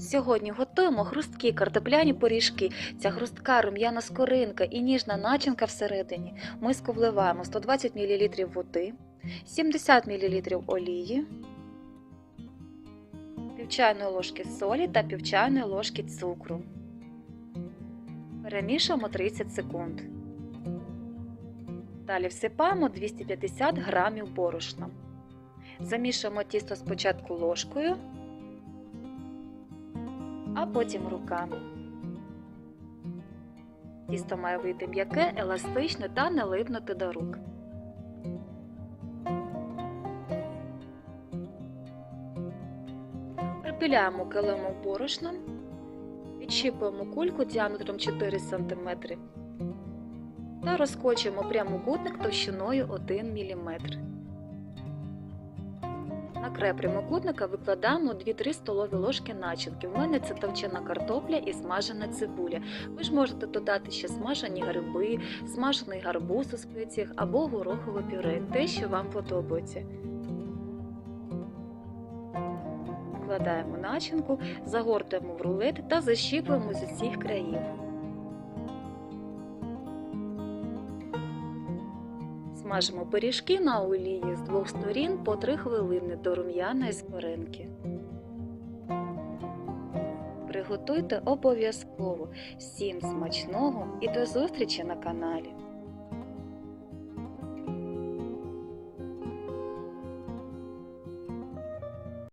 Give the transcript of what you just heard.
Сьогодні готуємо хрусткі картопляні пиріжки. Ця хрустка, рум'яна скоринка і ніжна начинка всередині. Миску вливаємо 120 мл води, 70 мл олії, пів чайної ложки солі та пів чайної ложки цукру. Перемішуємо 30 секунд. Далі всипаємо 250 грамів борошна. Замішуємо тісто спочатку ложкою, а потім руками. Тісто має вийти м'яке, еластичне та не липнути до рук. Припиляємо килимом борошном, відщипуємо кульку діаметром 4 см та розкочуємо прямокутник товщиною 1 мм. На край прямокутника викладаємо 2-3 столові ложки начинки. У мене це товчена картопля і смажена цибуля. Ви ж можете додати ще смажені гриби, смажений гарбуз у спеціях або горохове пюре, те, що вам подобається. Викладаємо начинку, загортуємо в рулет та защіпуємо з усіх країв. Смажимо пиріжки на олії з двох сторін по 3 хвилини до рум'яної скоринки. Приготуйте обов'язково. Всім смачного і до зустрічі на каналі!